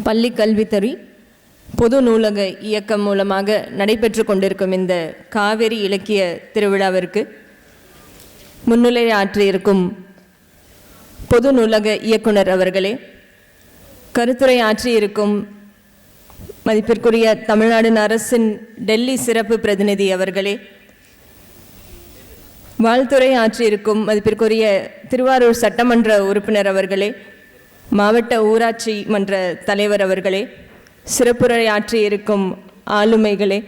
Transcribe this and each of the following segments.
பள்ளி கல்வித்துறை பொது நூலக இயக்கம் மூலமாக நடைபெற்று கொண்டிருக்கும் இந்த காவேரி இலக்கிய திருவிழாவிற்கு முன்னிலை ஆற்றியிருக்கும் பொது நூலக இயக்குனர் அவர்களே கருத்துரை ஆற்றியிருக்கும் மதிப்பிற்குரிய தமிழ்நாடு அரசின் டெல்லி சிறப்பு பிரதிநிதி அவர்களே வாழ்த்துறை ஆற்றியிருக்கும் மதிப்பிற்குரிய திருவாரூர் சட்டமன்ற உறுப்பினர் அவர்களே மாவட்ட ஊராட்சி மன்ற தலைவர் அவர்களே சிறப்புரையாற்றி இருக்கும் ஆளுமைகளே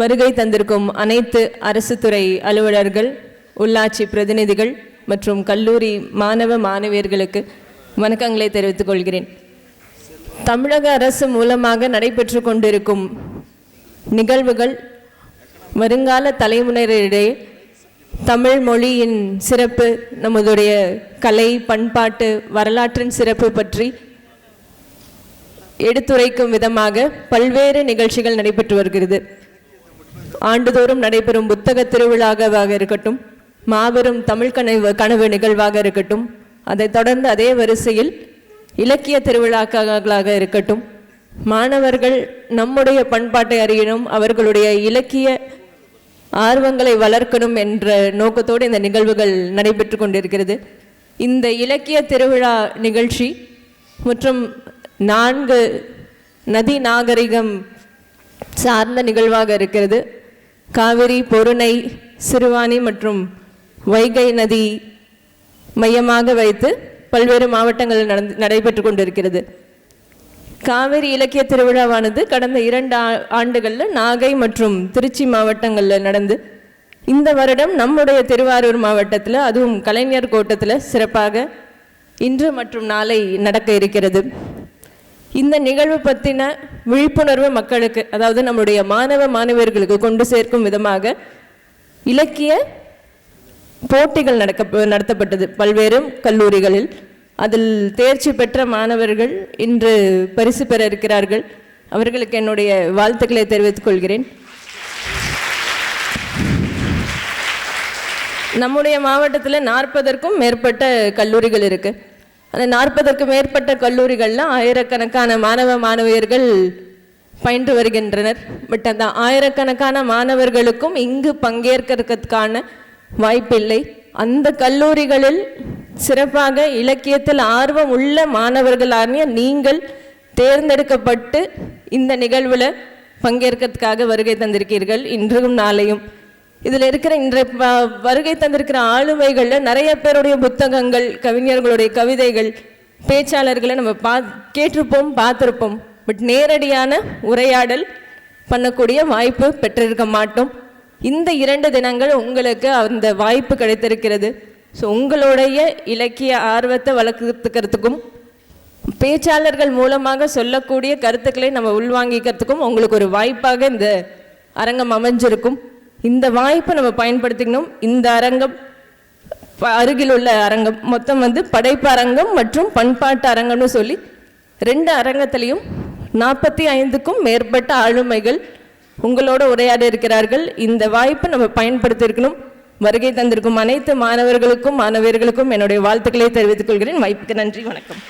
வருகை தந்திருக்கும் அனைத்து அரசு துறை அலுவலர்கள் உள்ளாட்சி பிரதிநிதிகள் மற்றும் கல்லூரி மாணவ மாணவியர்களுக்கு வணக்கங்களை தெரிவித்துக் கொள்கிறேன். தமிழக அரசு மூலமாக நடைபெற்று கொண்டிருக்கும் நிகழ்வுகள் வருங்கால தலைமுறையிடையே தமிழ் மொழியின் சிறப்பு நமதுடைய கலை பண்பாட்டு வரலாற்றின் சிறப்பு பற்றி எடுத்துரைக்கும் விதமாக பல்வேறு நிகழ்ச்சிகள் நடைபெற்று வருகிறது. ஆண்டுதோறும் நடைபெறும் புத்தக திருவிழாவாக இருக்கட்டும் மாபெரும் தமிழ் கனவு கனவு நிகழ்வாக இருக்கட்டும் அதைத் தொடர்ந்து அதே வரிசையில் இலக்கிய திருவிழாக்களாக இருக்கட்டும் மாணவர்கள் நம்முடைய பண்பாட்டை அறியணும் அவர்களுடைய இலக்கிய ஆர்வங்களை வளர்க்கணும் என்ற நோக்கத்தோடு இந்த நிகழ்வுகள் நடைபெற்று கொண்டிருக்கிறது. இந்த இலக்கிய திருவிழா நிகழ்ச்சி மற்றும் நான்கு நதி நாகரிகம் சார்ந்த நிகழ்வாக இருக்கிறது. காவிரி பொருணை சிறுவாணி மற்றும் வைகை நதி மையமாக வைத்து பல்வேறு மாவட்டங்களில் நடந்து நடைபெற்று கொண்டிருக்கிறது. காவிரி இலக்கிய திருவிழாவானது கடந்த இரண்டு ஆ- ஆண்டுகளில் நாகை மற்றும் திருச்சி மாவட்டங்களில் நடந்து இந்த வருடம் நம்முடைய திருவாரூர் மாவட்டத்தில் அதுவும் கலைஞர் கோட்டத்தில் சிறப்பாக இன்று மற்றும் நாளை நடக்க இருக்கிறது. இந்த நிகழ்வு பற்றின விழிப்புணர்வு மக்களுக்கு அதாவது நம்முடைய மாணவ மாணவியர்களுக்கு கொண்டு சேர்க்கும் விதமாக இலக்கிய போட்டிகள் நடக்க நடத்தப்பட்டது. பல்வேறு கல்லூரிகளில் அதில் தேர்ச்சி பெற்ற மாணவர்கள் இன்று பரிசு பெற இருக்கிறார்கள். அவர்களுக்கு என்னுடைய வாழ்த்துக்களை தெரிவித்துக் கொள்கிறேன். நம்முடைய மாவட்டத்தில் நாற்பதற்கும் மேற்பட்ட கல்லூரிகள் இருக்கு. அந்த நாற்பதற்கும் மேற்பட்ட கல்லூரிகளில் ஆயிரக்கணக்கான மாணவ மாணவியர்கள் பயின்று வருகின்றனர். பட் அந்த ஆயிரக்கணக்கான மாணவர்களுக்கும் இங்கு பங்கேற்கிறதுக்கான வாய்ப்பில்லை. அந்த கல்லூரிகளில் சிறப்பாக இலக்கியத்தில் ஆர்வம் உள்ள மாணவர்களான நீங்கள் தேர்ந்தெடுக்கப்பட்டு இந்த நிகழ்வில் பங்கேற்கிறதுக்காக வருகை தந்திருக்கீர்கள் இன்றும் நாளையும். இதில் இருக்கிற இன்றைய வருகை தந்திருக்கிற ஆளுமைகளில் நிறைய பேருடைய புத்தகங்கள் கவிஞர்களுடைய கவிதைகள் பேச்சாளர்களை நம்ம பா கேட்டிருப்போம் பார்த்துருப்போம். பட் நேரடியான உரையாடல் பண்ணக்கூடிய வாய்ப்பு பெற்றிருக்க மாட்டோம். இந்த இரண்டு தினங்கள் உங்களுக்கு அந்த வாய்ப்பு கிடைத்திருக்கிறது. ஸோ உங்களுடைய இலக்கிய ஆர்வத்தை வளர்த்துக்கிறதுக்கும் பேச்சாளர்கள் மூலமாக சொல்லக்கூடிய கருத்துக்களை நம்ம உள்வாங்கிக்கிறதுக்கும் உங்களுக்கு ஒரு வாய்ப்பாக இந்த அரங்கம் அமைஞ்சிருக்கும். இந்த வாய்ப்பை நம்ம பயன்படுத்திக்கணும். இந்த அரங்கம் அருகில் உள்ள அரங்கம். மொத்தம் வந்து படைப்பு அரங்கம் மற்றும் பண்பாட்டு அரங்கம்னு சொல்லி ரெண்டு அரங்கத்திலையும் நாற்பத்தி ஐந்துக்கும் மேற்பட்ட ஆளுமைகள் உங்களோட உரையாட இருக்கிறார்கள் இந்த வாய்ப்பை நம்ம பயன்படுத்தியிருக்கணும். வருகை தந்திருக்கும் அனைத்து மாணவர்களுக்கும் மாணவியர்களுக்கும் என்னுடைய வாழ்த்துக்களை தெரிவித்துக் கொள்கிறேன். வாய்ப்புக்கு நன்றி வணக்கம்.